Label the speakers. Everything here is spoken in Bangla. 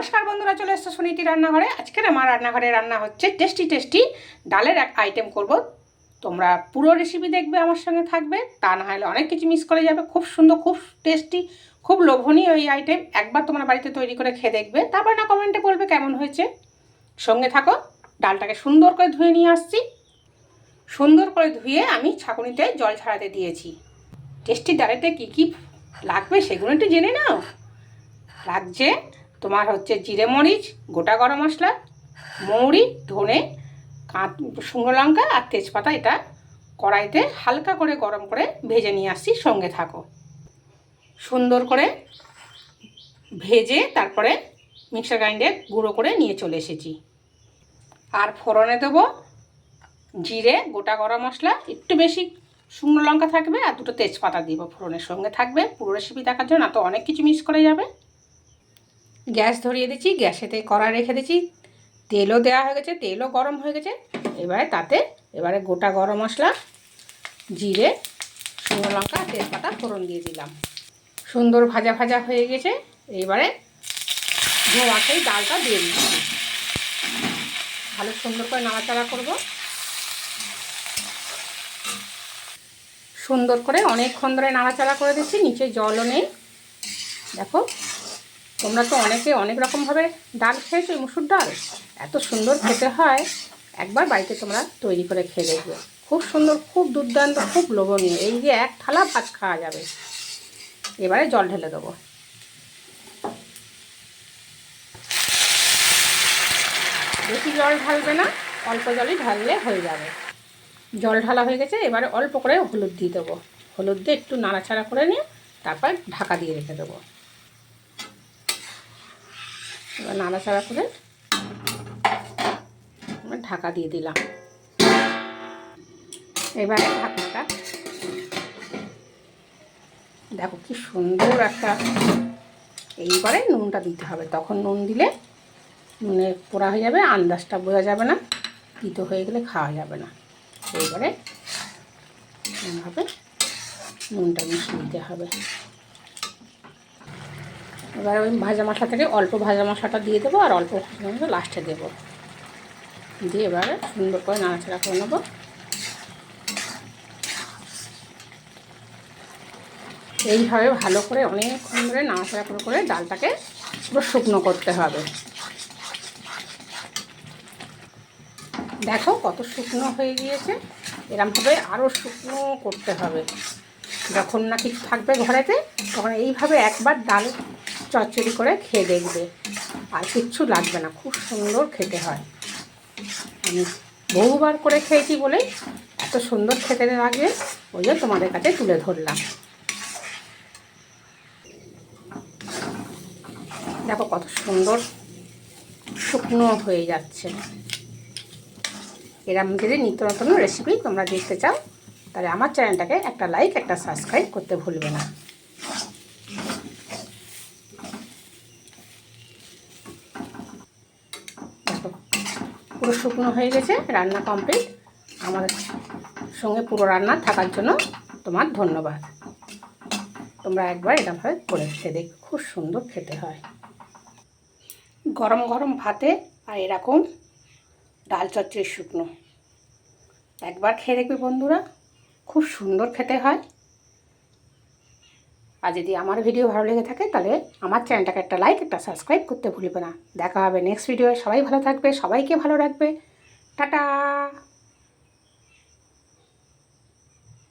Speaker 1: নমস্কার বন্ধুরা, চলে এসছো সুনীতি রান্নাঘরে। আজকের আমার রান্নাঘরে রান্না হচ্ছে টেস্টি টেস্টি ডালের এক আইটেম করব। তোমরা পুরো রেসিপি দেখবে, আমার সঙ্গে থাকবে। তা না হলে অনেক কিছু মিস করে যাবে। খুব সুন্দর, খুব টেস্টি খুব লোভনীয় এই আইটেম একবার তোমরা বাড়িতে তৈরি করে খেয়ে দেখবে। তারপর না কমেন্টে বলবে কেমন হয়েছে। সঙ্গে থাকো, ডালটাকে সুন্দর করে ধুয়ে নিয়ে আসছি। সুন্দর করে ধুয়ে আমি ছাঁকুনিতে জল ছাড়াতে দিয়েছি। টেস্টি ডালেতে কী কী লাগবে সেগুলো একটু জেনে নাও। লাগছে তোমার হচ্ছে জিরে মরিচ, গোটা গরম মশলা, মৌরি, ধনে, কাঁচ, শুকনো লঙ্কা আর তেজপাতা এটা কড়াইতে হালকা করে গরম করে ভেজে নিয়ে আসছি, সঙ্গে থাকো। সুন্দর করে ভেজে তারপরে মিক্সার গ্রাইন্ডে গুঁড়ো করে নিয়ে চলে এসেছি। আর ফোড়নে দেবো জিরে, গোটা গরম মশলা, একটু বেশি শুকনো লঙ্কা থাকবে আর দুটো তেজপাতা দিব। ফোড়নের সঙ্গে থাকবে, পুরো রেসিপি দেখার জন্য, না তো অনেক কিছু মিস করে যাবে। গ্যাস ধরিয়ে দিচ্ছি, গ্যাসেতে কড়া রেখে দিচ্ছি। তেলও দেওয়া হয়ে গেছে, তেলও গরম হয়ে গেছে। এবারে তাতে, এবারে গোটা গরম মশলা, জিরে, শুকনো লঙ্কা, তেজপাতা, ফোড়ন দিয়ে দিলাম। সুন্দর ভাজা ভাজা হয়ে গেছে। এবারে ধোঁয়াতেই ডালটা দিয়ে দিচ্ছি। ভালো সুন্দর করে নাড়াচাড়া করব। সুন্দর করে অনেকক্ষণ ধরে নাড়াচাড়া করে দিচ্ছি, নিচে জলও নেই। দেখো তোমরা তো অনেকে অনেক রকমভাবে ডাল খেয়েছো মুসুর ডাল? এত সুন্দর খেতে হয়। একবার বাড়িতে তোমরা তৈরি করে খেয়ে দেখবে। খুব সুন্দর, খুব দুর্দান্ত, খুব লোভনীয়। এই যে এক থালা ভাত খাওয়া যাবে। এবারে জল ঢেলে দেবো। বেশি জল ঢালবে না, অল্প জলই ঢাললে হয়ে যাবে। জল ঢালা হয়ে গেছে, এবারে অল্প করে হলুদ দিয়ে দেবো। হলুদ দিয়ে একটু নাড়াচাড়া করে নিয়ে তারপর ঢাকা দিয়ে রেখে দেবো। এবার নাড়াচাড়া করে ঢাকা দিয়ে দিলাম। এবারে ঢাকনাটা দেখো কি সুন্দর একটা এইবারে নুনটা দিতে হবে। তখন নুন দিলে নুনে পোড়া হয়ে যাবে, আন্দাজটা বোঝা যাবে না, তিতো হয়ে গেলে খাওয়া যাবে না। এইবারে এইভাবে নুনটা মিশিয়ে দিতে হবে। এবার ওই ভাজা মশলা থেকে অল্প ভাজা মশলাটা দিয়ে দেবো আর অল্প ভাজা মশলা লাস্টে দেবো। দিয়ে এবারে সুন্দর করে নাড়াচাড়া করে নেব। এইভাবে ভালো করে অনেকক্ষণ ধরে নাড়াচাড়া করে করে ডালটাকে পুরো শুকনো করতে হবে। দেখো কত শুকনো হয়ে গিয়েছে। এরমভাবে আরও শুকনো করতে হবে। যখন না কিছু থাকবে ঘরেতে, তখন এইভাবে একবার ডাল চচ্চড়ি করে খেয়ে দেখবে। আর কিচ্ছু লাগবে না, খুব সুন্দর খেতে হয়। আমি বহুবার করে খেয়েছি বলে এত সুন্দর খেতে লাগে ওই জন্য তোমাদের কাছে তুলে ধরলাম। দেখো কত সুন্দর শুকনো হয়ে যাচ্ছে। এরম যদি নিত্য নতুন রেসিপি তোমরা দেখতে চাও, তাহলে আমার চ্যানেলটাকে একটা লাইক একটা সাবস্ক্রাইব করতে ভুলবে না। পুরো শুকনো হয়ে গেছে, রান্না কমপ্লিট আমার সঙ্গে পুরো রান্না থাকার জন্য তোমার ধন্যবাদ। তোমরা একবার এরকমভাবে করে খেয়ে দেখ, খুব সুন্দর খেতে হয়। গরম গরম ভাতে আর এরকম ডাল চচ্চড়ি শুকনো। একবার খেয়ে দেখবে বন্ধুরা, খুব সুন্দর খেতে হয়। আর যদি আমার ভিডিও ভালো লেগে থাকে, তাহলে আমার চ্যানেলটাকে একটা লাইক একটা সাবস্ক্রাইব করতে ভুলবে না। দেখা হবে নেক্সট ভিডিও সবাই ভালো থাকবে, সবাইকে ভালো রাখবে। টাটা!